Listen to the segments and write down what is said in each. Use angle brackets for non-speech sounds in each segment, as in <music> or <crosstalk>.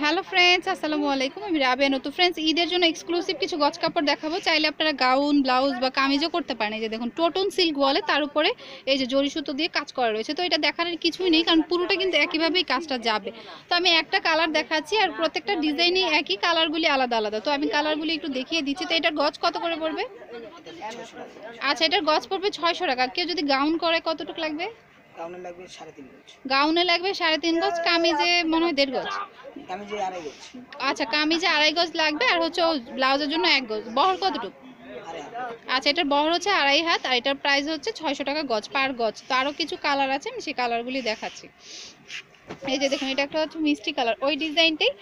Hello friends আসসালামু আলাইকুম। আমি রাবিয়া নতু ফ্রেন্ডস ঈদের জন্য এক্সক্লুসিভ কিছু গজ কাপড় দেখাবো। চাইলে আপনারা গাউন ব্লাউজ বা কামিজও করতে পারেন। এই যে দেখুন টোটন সিল্ক বলে তার উপরে এই যে জরি সুতো দিয়ে কাজ করা রয়েছে। তো এটা দেখানোর কিছুই নেই, কারণ পুরোটা কিন্তু একইভাবেই কাজটা যাবে। তো আমি একটা কালার দেখাচ্ছি, আর প্রত্যেকটা ডিজাইনই একই কালারগুলি আলাদা আলাদা। তো আমি কালারগুলি একটু দেখিয়ে দিচ্ছি। তো এটার গজ কত করে পড়বে? আচ্ছা এটার গজ পড়বে ছয়শো টাকা। কেউ যদি গাউন করে, কতটুকু লাগবে? গাউনে লাগবে সাড়ে তিন গজ। গাউনে লাগবে সাড়ে তিন গজ কামিজে মনে হয় দেড় গজ? যে আড়াই গজ। আচ্ছা কামিজে আড়াই গজ লাগবে আর হচ্ছে ব্লাউজের জন্য এক গজ। বহর কতটুকু? আচ্ছা এটার বহর হচ্ছে আড়াই হাত আর এটার প্রাইস হচ্ছে ছয়শো টাকা গজ পার গজ। তো আরও কিছু কালার আছে আমি সেই কালারগুলি দেখাচ্ছি। এই যে দেখুন এটা একটা হচ্ছে মিষ্টি কালার ওই ডিজাইনটাই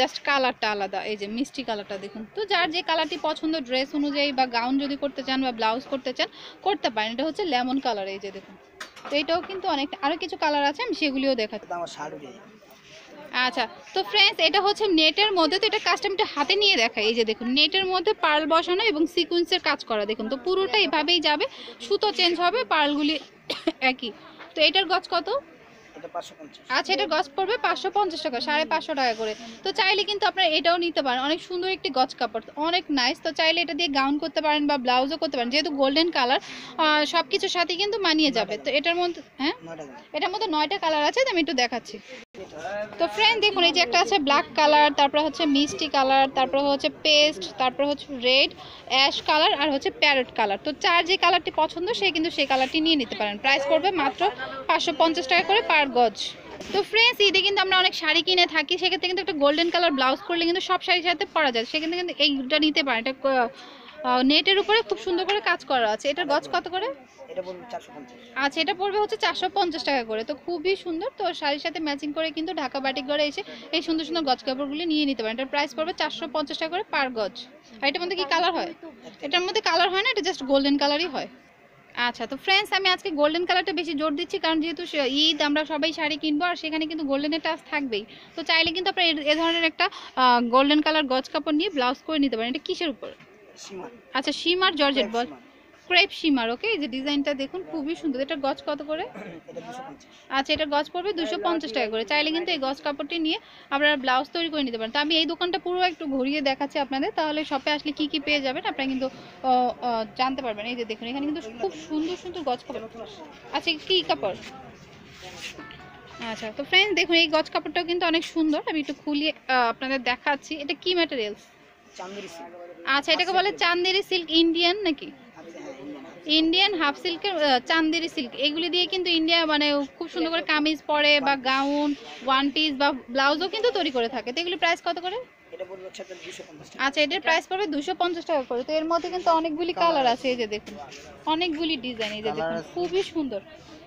জাস্ট কালারটা আলাদা। এই যে মিষ্টি কালারটা দেখুন। তো যার যে কালারটি পছন্দ ড্রেস অনুযায়ী বা গাউন যদি করতে চান বা ব্লাউজ করতে চান করতে পারেন। এটা হচ্ছে লেমন কালার এই যে দেখুন। তো এটাও কিন্তু অনেক আরও কিছু কালার আছে আমি সেগুলিও দেখাচ্ছি। আচ্ছা তো ফ্রেন্ডস এটা হচ্ছে নেটের মধ্যে তো এটা কাস্টমটা হাতে নিয়ে দেখা এই যে দেখুন নেটের মধ্যে পার্ল বসানো এবং সিকুয়েন্সের কাজ করা। দেখুন তো পুরোটা এভাবেই যাবে সুতো চেঞ্জ হবে পার্লগুলি <coughs> একই। তো এটার গছ কত? আচ্ছা এটার গজ পড়বে পাঁচশো পঞ্চাশ টাকা সাড়ে পাঁচশো টাকা করে। তো চাইলে কিন্তু আপনারা এটাও নিতে পারেন। অনেক সুন্দর একটি গজ কাপড় অনেক নাইস তো চাইলে এটা দিয়ে গাউন করতে পারেন বা ব্লাউজও করতে পারেন। যেহেতু গোল্ডেন কালার সব কিছুর সাথে কিন্তু মানিয়ে যাবে। তো এটার মধ্যে হ্যাঁ? এটার মধ্যে নয়টা কালার আছে তো আমি একটু দেখাচ্ছি। তো ফ্রেন্ড দেখুন, এই যে একটা আছে ব্ল্যাক কালার তারপর হচ্ছে মিষ্টি কালার তারপর হচ্ছে পেস্ট তারপর হচ্ছে রেড অ্যাশ কালার আর হচ্ছে প্যারট কালার তো চার যে কালারটি পছন্দ, সে কিন্তু সেই কালারটি নিয়ে নিতে পারেন। প্রাইস পড়বে মাত্র পাঁচশো পঞ্চাশ টাকা করে পার গজ। তো ফ্রেন্ডস ঈদে কিন্তু আমরা অনেক শাড়ি কিনে থাকি, সেক্ষেত্রে কিন্তু একটা গোল্ডেন কালার ব্লাউজ করলে কিন্তু সব শাড়ির সাথে পরা যায়। সেক্ষেত্রে কিন্তু এইটা নিতে পারেন। এটা নেটের উপরে খুব সুন্দর করে কাজ করা আছে। এটার গজ কত করে? আচ্ছা এটা পড়বে হচ্ছে চারশো পঞ্চাশ টাকা করে। তো খুবই সুন্দর। তো শাড়ির সাথে ম্যাচিং করে কিন্তু ঢাকা বাটিক ঘরে এসে এই সুন্দর সুন্দর গজ কাপড়গুলি নিয়ে নিতে পারেন। এটার প্রাইস পড়বে চারশো পঞ্চাশ টাকা করে পার গজ। আর এটার মধ্যে কি কালার হয়? এটার মধ্যে কালার হয় না এটা জাস্ট গোল্ডেন কালারই হয়। আচ্ছা তো ফ্রেন্ডস আমি আজকে গোল্ডেন কালারটা বেশি জোর দিচ্ছি কারণ যেহেতু ঈদ আমরা সবাই শাড়ি কিনবো আর সেখানে কিন্তু গোল্ডেনের টাচ থাকবেই। তো চাইলে কিন্তু আপনার এ- ধরনের একটা গোল্ডেন কালার গজ কাপড় নিয়ে ব্লাউজ করে নিতে পারেন। এটা কিসের উপর? আচ্ছা শিমার জর্জেট বল। ক্রেপ শিমার ওকে এই যে ডিজাইনটা দেখুন খুবই সুন্দর। এটা গজ কত করে? আচ্ছা এটা গজ পড়বে দুশো পঞ্চাশ টাকা করে। চাইলে কিন্তু এই গজ কাপড়টি নিয়ে আপনারা ব্লাউজ তৈরি করে নিতে পারেন। তো আমি এই দোকানটা পুরো একটু ঘুরিয়ে দেখাচ্ছি আপনাদের। তাহলে শপে আসলে কি কি পেয়ে যাবেন আপনারা কিন্তু জানতে পারবেন। এই যে দেখুন এখানে কিন্তু খুব সুন্দর সুন্দর গজ কাপড়। আচ্ছা কি কাপড়? আচ্ছা তো ফ্রেন্ডস দেখুন এই গজ কাপড়টাও কিন্তু অনেক সুন্দর। আমি একটু খুলিয়ে আপনাদের দেখাচ্ছি। এটা কি ম্যাটেরিয়ালস চান্দেরি সিল্ক আচ্ছা এটাকে বলে চান্দেরি সিল্ক ইন্ডিয়ান নাকি? ইন্ডিয়ান হাফ সিল্কের চান্দেরি সিল্ক। এগুলি দিয়ে কিন্তু ইন্ডিয়া মানে খুব সুন্দর করে কামিজ পরে বা গাউন ওয়ান পিস বা ব্লাউজও কিন্তু তৈরি করে থাকে। তো এগুলি প্রাইস কত করে? আচ্ছা এটার প্রাইস পড়বে দুশো পঞ্চাশ টাকা করে। তো এর মধ্যে কিন্তু অনেকগুলি কালার আছে। এই যে দেখুন। অনেকগুলি ডিজাইন এই যে দেখুন খুবই সুন্দর।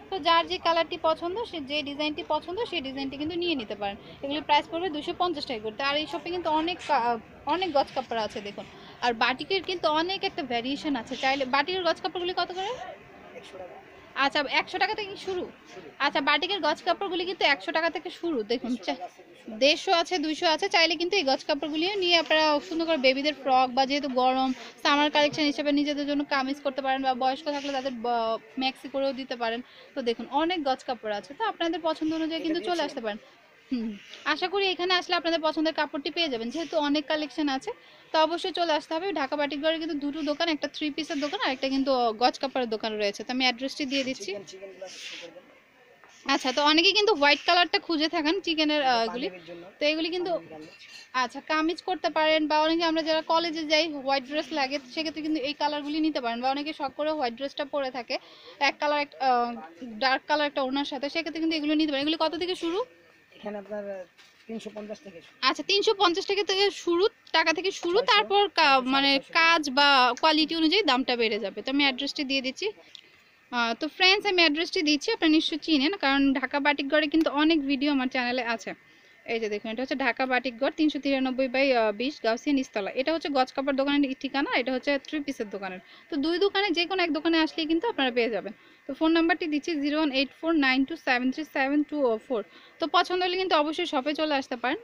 তো যার যে কালারটি পছন্দ সে যে ডিজাইনটি পছন্দ সেই ডিজাইনটি কিন্তু নিয়ে নিতে পারেন। এগুলির প্রাইস পড়বে দুশো পঞ্চাশ টাকা করে। তো আর এই শপে কিন্তু অনেক অনেক গজ কাপড় আছে দেখুন। আর বাটিকের কিন্তু অনেক একটা ভ্যারিয়েশন আছে। চাইলে বাটিকের গজ কাপড়গুলি কত করে? আচ্ছা একশো টাকা থেকে শুরু। আচ্ছা বাটিকের গজ কাপড়গুলি কিন্তু একশো টাকা থেকে শুরু। দেখুন দেড়শো আছে দুইশো আছে। চাইলে কিন্তু এই গজ কাপড়গুলিও নিয়ে আপনারা সুন্দর করে বেবিদের ফ্রক বা যেহেতু গরম সামার কালেকশন হিসেবে নিজেদের জন্য কামিজ করতে পারেন বা বয়স্ক থাকলে তাদের ম্যাক্সি করেও দিতে পারেন। তো দেখুন অনেক গজ কাপড় আছে। তো আপনাদের পছন্দ অনুযায়ী কিন্তু চলে আসতে পারেন। আশা করি এখানে আসলে আপনাদের পছন্দের কাপড়টি পেয়ে যাবেন। যেহেতু অনেক কালেকশন আছে তো অবশ্যই চলে আসতে হবে। ঢাকা বাটিকগড়ে কিন্তু দুটো দোকান একটা থ্রি পিসের দোকান আর একটা কিন্তু গজ কাপড়ের দোকান রয়েছে। তো আমি অ্যাড্রেসটি দিয়ে দিচ্ছি। আচ্ছা তো অনেকেই কিন্তু হোয়াইট কালারটা খুঁজে থাকেন চিকেনের এগুলি তো এগুলি কিন্তু আচ্ছা কামিজ করতে পারেন বা অনেকে আমরা যারা কলেজে যাই হোয়াইট ড্রেস লাগে সেক্ষেত্রে কিন্তু এই কালারগুলি নিতে পারেন বা অনেকে শখ করে হোয়াইট ড্রেসটা পরে থাকে। এক কালার এক ডার্ক কালার একটা ওনার সাথে সেক্ষেত্রে কিন্তু এগুলো নিতে পারেন। এগুলি কত থেকে শুরু? এখানে আপনার তিনশো পঞ্চাশ থেকে শুরু। আচ্ছা তিনশো পঞ্চাশ টাকা থেকে শুরু টাকা থেকে শুরু তারপর মানে কাজ বা কোয়ালিটি অনুযায়ী দামটা বেড়ে যাবে। তো আমি অ্যাড্রেসটি দিয়ে দিচ্ছি। তো ফ্রেন্ডস আমি অ্যাড্রেসটি দিচ্ছি আপনারা নিশ্চয়ই চিনেন কারণ ঢাকা বাটিকগড়ে কিন্তু অনেক ভিডিও আমার চ্যানেলে আছে। এই যে দেখুন এটা হচ্ছে ঢাকা বাটিকগড় তিনশো তিরানব্বই বাই বিশ গাউসিয়ান ইস্তলা এটা হচ্ছে গজ কাপড় দোকানের ঠিকানা এটা হচ্ছে থ্রি পিসের দোকানের। তো দুই দোকানে যে কোনো এক দোকানে আসলেই কিন্তু আপনারা পেয়ে যাবেন। তো ফোন নাম্বারটি দিচ্ছি zero one eight four nine two seven three seven two O four. তো পছন্দ হলে কিন্তু অবশ্যই শপে চলে আসতে পারেন।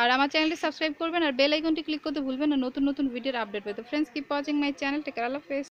আর আমার চ্যানেলটি সাবস্ক্রাইব করবেন আর বেল আইকনটি ক্লিক করতে ভুলবেন না, নতুন নতুন ভিডিওর আপডেট পেতে। Friends keep watching my channel take care Allah face